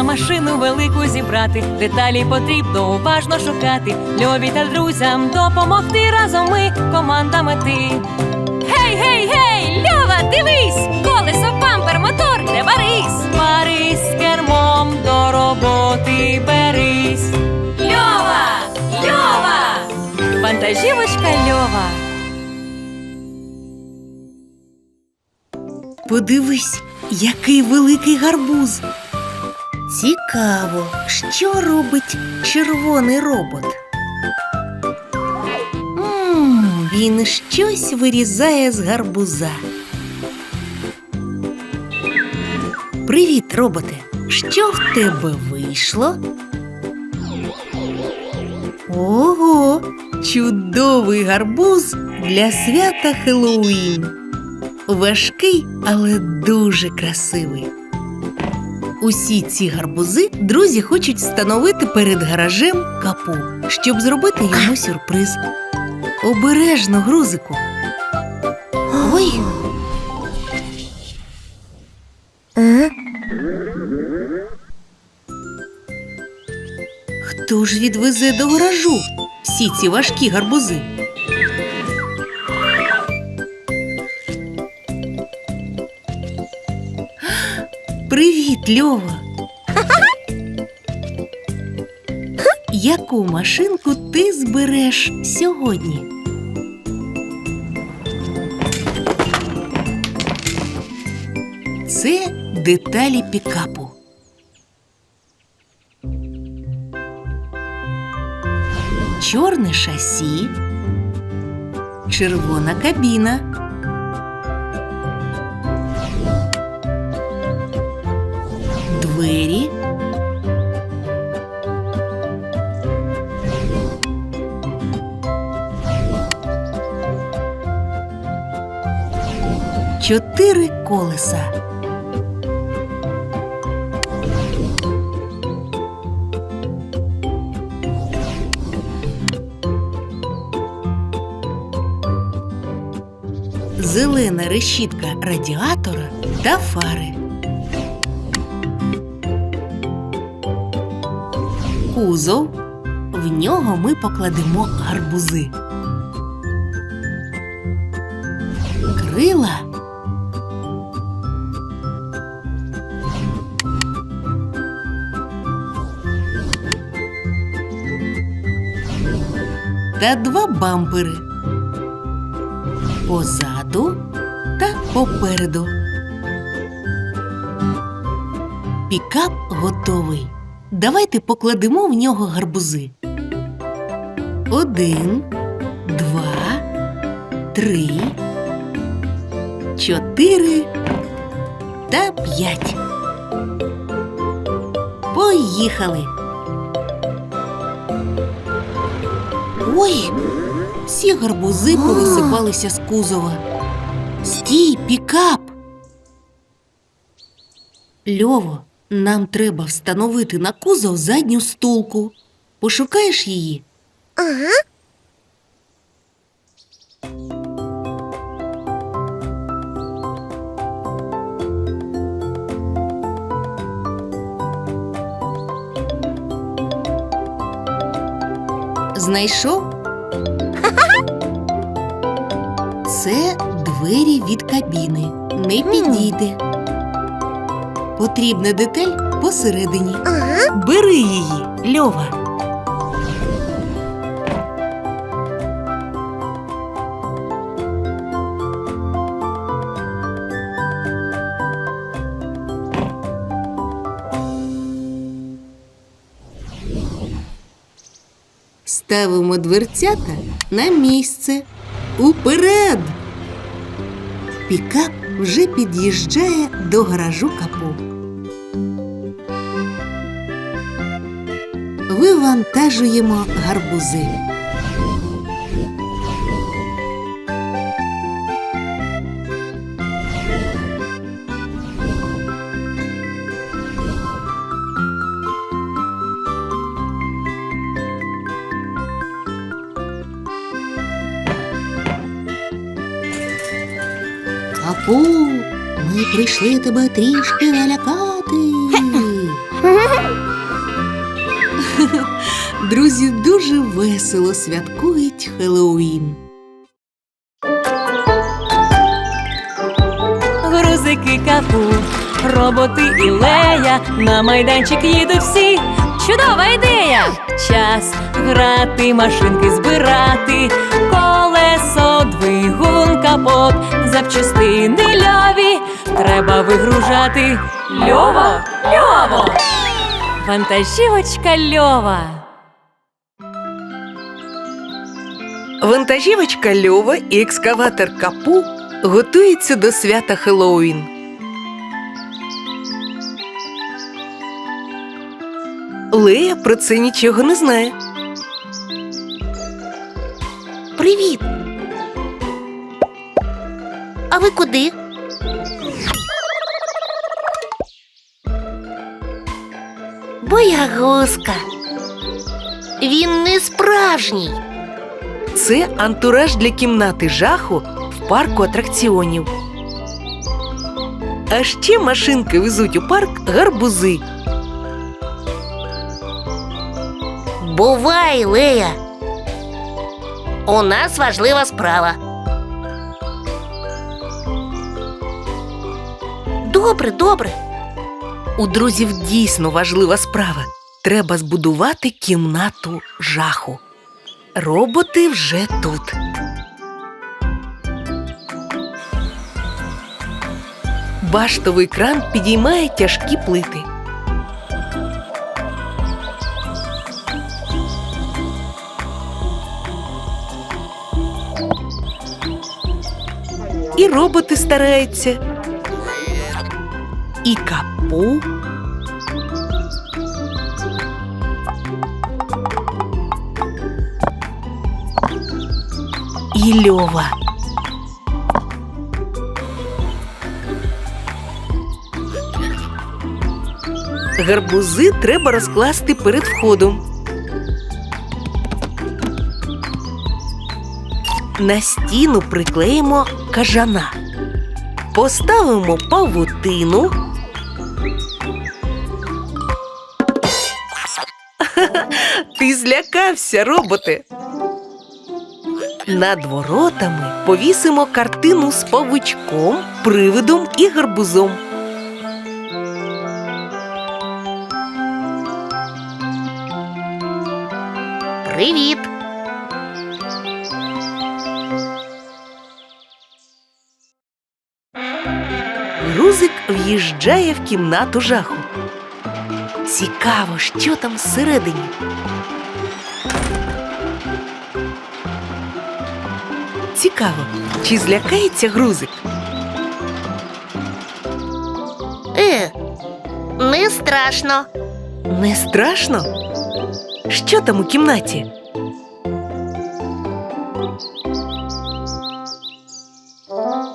Треба машину велику зібрати, деталі потрібно уважно шукати. Льові та друзям допомогти разом ми команда мети. Гей, гей, гей! Льова, дивись! Колесо, бампер, мотор, не барись! Парись кермом до роботи берись. Льова! Льова! Вантажівочка Льова. Подивись, який великий гарбуз. Цікаво, що робить червоний робот. М, він щось вирізає з гарбуза. Привіт, роботе. Що в тебе вийшло? Ого, чудовий гарбуз для свята Хеллоуін. Важкий, але дуже красивий. Усі ці гарбузи друзі хочуть встановити перед гаражем капу, щоб зробити йому сюрприз. Обережно, грузику. Ой. Хто ж відвезе до гаражу всі ці важкі гарбузи? Льова. Яку машинку ти збереш сьогодні? Це деталі пікапу. Чорне шасі, червона кабіна. Чотири колеса. Зелена решітка радіатора та фари. Кузов. В нього ми покладемо гарбузи. Крила. Та два бампери. Позаду та попереду. Пікап готовий. Давайте покладемо в нього гарбузи. Один, два, три, чотири та п'ять. Поїхали. Ой, всі гарбузи повисипалися з кузова. Стій, пікап. Льово, нам треба встановити на кузов задню стулку. Пошукаєш її? Ага. Знайшов? Це двері від кабіни. Не підійде. Потрібна деталь посередині. Ага. Бери її, Льова. Ставимо дверцята на місце. Уперед! Пікап вже під'їжджає до гаражу капу. Вивантажуємо гарбузи. Капу, ми прийшли тебе трішки налякати. Друзі дуже весело святкують Хеллоуін. Грузики капу, роботи і лея, на майданчик їдуть всі. Чудова ідея! Час грати, машинки збирати, колесо, двигун, капот, запчастини льові. Треба вигружати. Льово, льово! Вантажівочка льова. Вантажівочка Льова і екскаватор Капу готуються до свята Хеллоуін. Лея про це нічого не знає. Привіт. А ви куди? Боягузка. Він не справжній. Це антураж для кімнати жаху в парку атракціонів. А ще машинки везуть у парк гарбузи. Бувай, Лея. У нас важлива справа. Добре, добре. У друзів дійсно важлива справа. Треба збудувати кімнату жаху. Роботи вже тут. Баштовий кран підіймає тяжкі плити. І роботи стараються. І капу. І льова. Гарбузи треба розкласти перед входом. На стіну приклеїмо кажана. Поставимо павутину. Ти злякався, роботи. Над воротами повісимо картину з павучком, привидом і гарбузом. Привіт. Грузик в'їжджає в кімнату жаху. Цікаво, що там всередині. Цікаво, чи злякається грузик? Е, не страшно. Не страшно? Що там у кімнаті?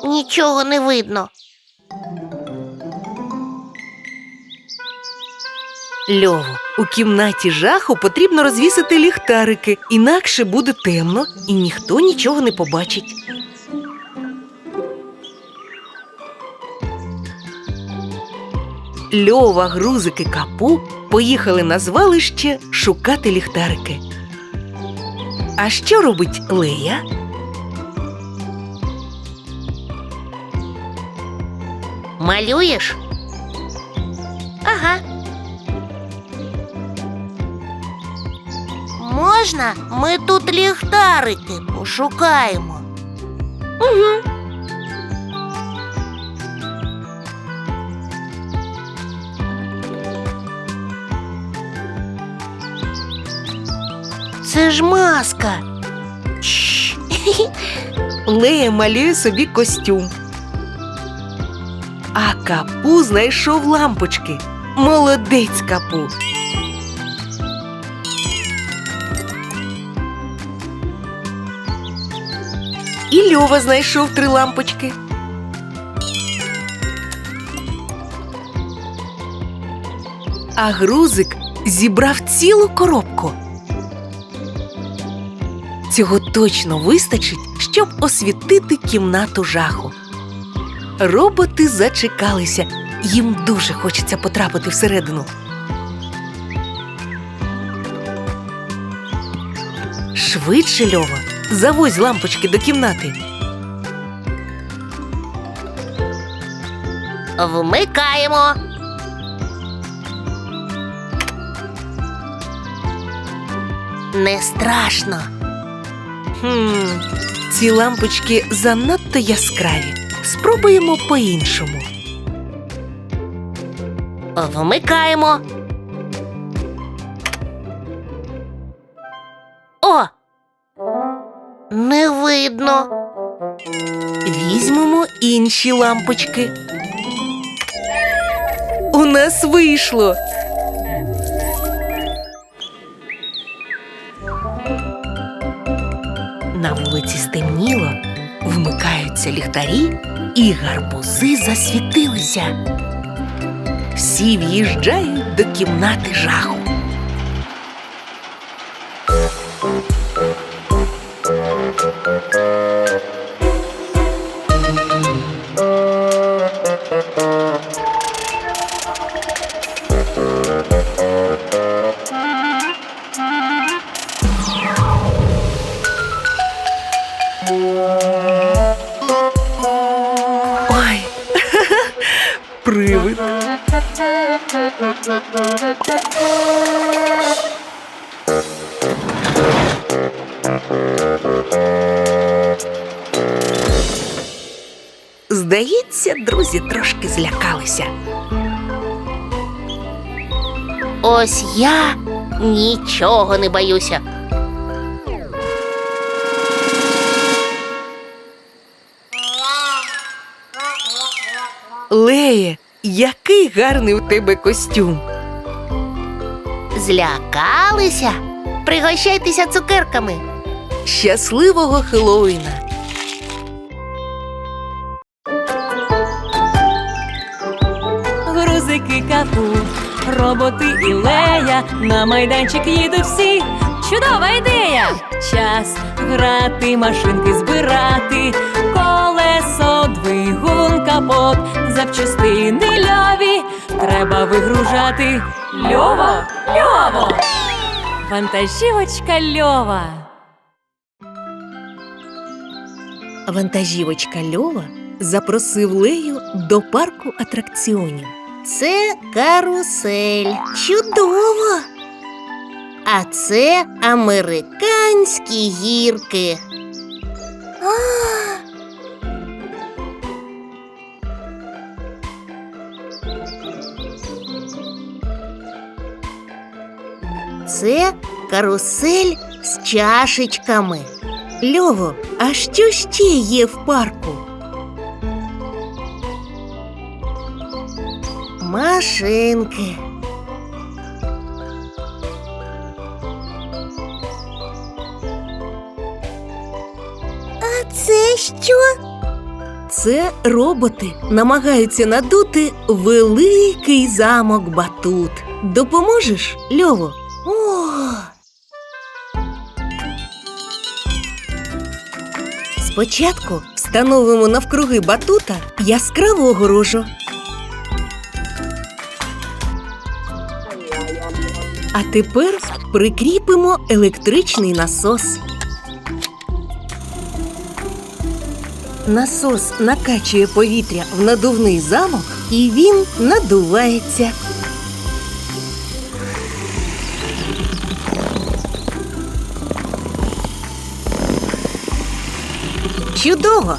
Нічого не видно. Льово, у кімнаті жаху потрібно розвісити ліхтарики, інакше буде темно і ніхто нічого не побачить. Льова, грузик і капу поїхали на звалище шукати ліхтарики. А що робить Лея? Малюєш? Ага. Можна ми тут ліхтарики пошукаємо? Угу. Це ж маска. Лея малює собі костюм. А капу знайшов лампочки. Молодець капу. Льова знайшов три лампочки. А грузик зібрав цілу коробку. Цього точно вистачить, щоб освітити кімнату жаху. Роботи зачекалися, їм дуже хочеться потрапити всередину. Швидше, Льова, завозь лампочки до кімнати. Вмикаємо. Не страшно. Хм, ці лампочки занадто яскраві. Спробуємо по-іншому. Вмикаємо. Не видно. Візьмемо інші лампочки. У нас вийшло. На вулиці стемніло, вмикаються ліхтарі, і гарбузи засвітилися. Всі в'їжджають до кімнати жаху. Здається, друзі трошки злякалися. Ось я нічого не боюся. Леє, який гарний у тебе костюм. Злякалися? Пригощайтеся цукерками. Щасливого Хеллоуіна! Грузики капу, роботи і лея, на майданчик їдуть всі. Чудова ідея! Час грати, машинки збирати, колесо, двигун, капот, запчастини льові. Треба вигружати. Льово, льово! Вантажівочка льова. Вантажівочка Льова запросив Лею до парку атракціонів. Це карусель. Чудово. А це американські гірки. А! Це карусель з чашечками. Льово, а що ще є в парку? Машинки. А це що? Це роботи намагаються надути великий замок батут. Допоможеш, Льово? Спочатку встановимо навкруги батута яскраву огорожу. А тепер прикріпимо електричний насос. Насос накачує повітря в надувний замок, і він надувається. Чудово!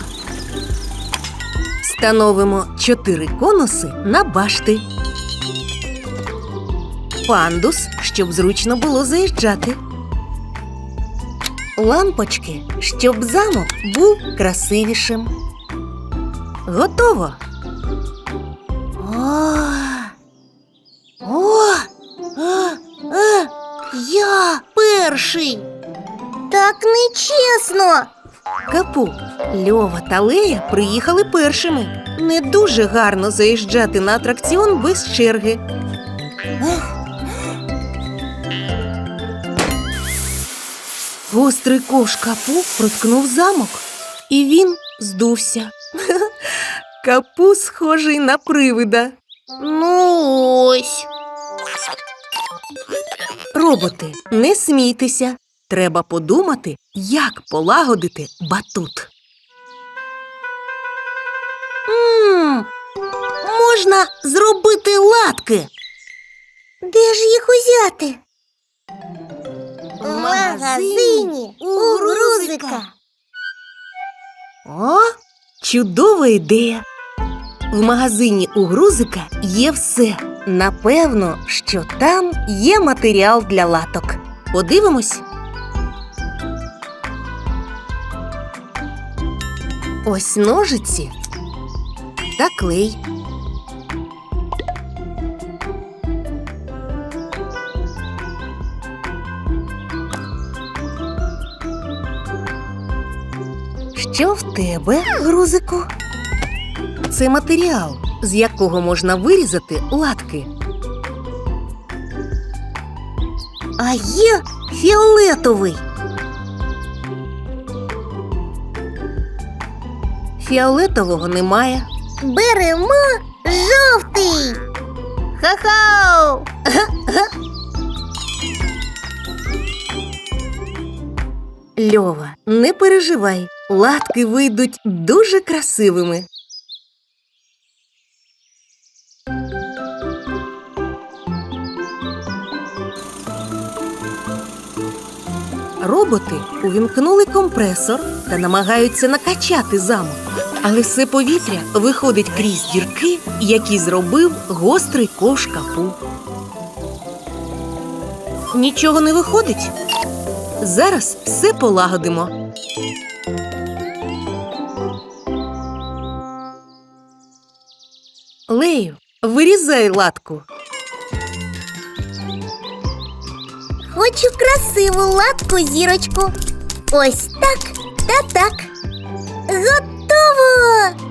Встановимо чотири конуси на башти. Пандус, щоб зручно було заїжджати. Лампочки, щоб замок був красивішим. Готово. о, о, а, а, я перший. Так нечесно. Капу, Льова та Лея приїхали першими. Не дуже гарно заїжджати на атракціон без черги. Гострий ковш капу проткнув замок, і він здувся. Капу схожий на привида. Ну ось. Роботи, не смійтеся. Треба подумати, як полагодити батут. Мм, можна зробити латки. Де ж їх узяти? В магазині у грузика. О, чудова ідея. В магазині у грузика є все. Напевно, що там є матеріал для латок. Подивимось. Ось ножиці та клей. Що в тебе, грузику? Це матеріал, з якого можна вирізати латки. А є фіолетовий. Фіолетового немає. Беремо жовтий. Ха-хау! Льова, не переживай, латки вийдуть дуже красивими. Роботи увімкнули компресор та намагаються накачати замок. Але все повітря виходить крізь дірки, які зробив гострий ковш капу. Нічого не виходить. Зараз все полагодимо. Лею, вирізай латку. Хочу красиву латку зірочку. Ось так та так. Готово!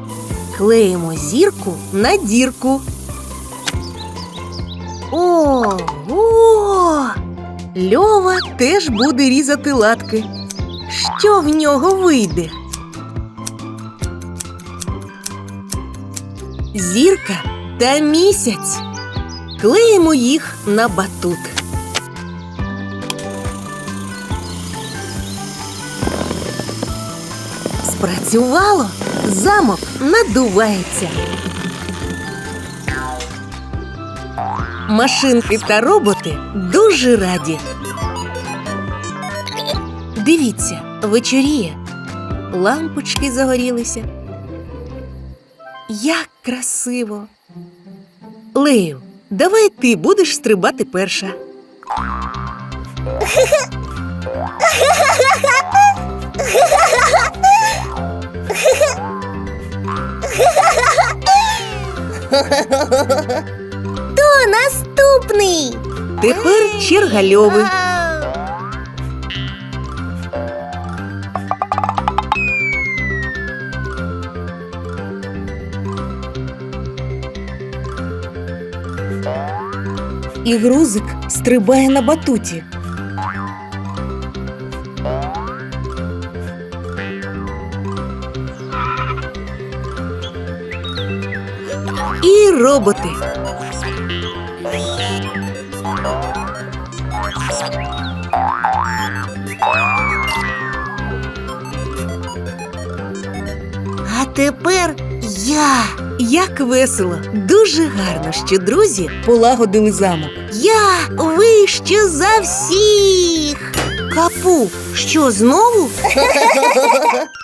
Клеїмо зірку на дірку. Ого! Льова теж буде різати латки. Що в нього вийде? Зірка та місяць. Клеїмо їх на батут. Спрацювало! Замок надувається. Машинки та роботи дуже раді. Дивіться, вечоріє. Лампочки загорілися. Як красиво. Лею, давай ти будеш стрибати перша. Хто наступний? Тепер черга Льови. І грузик стрибає на батуті. І роботи. А тепер я. Як весело, дуже гарно, що друзі полагодили замок. Я вище за всіх. Капу, що знову?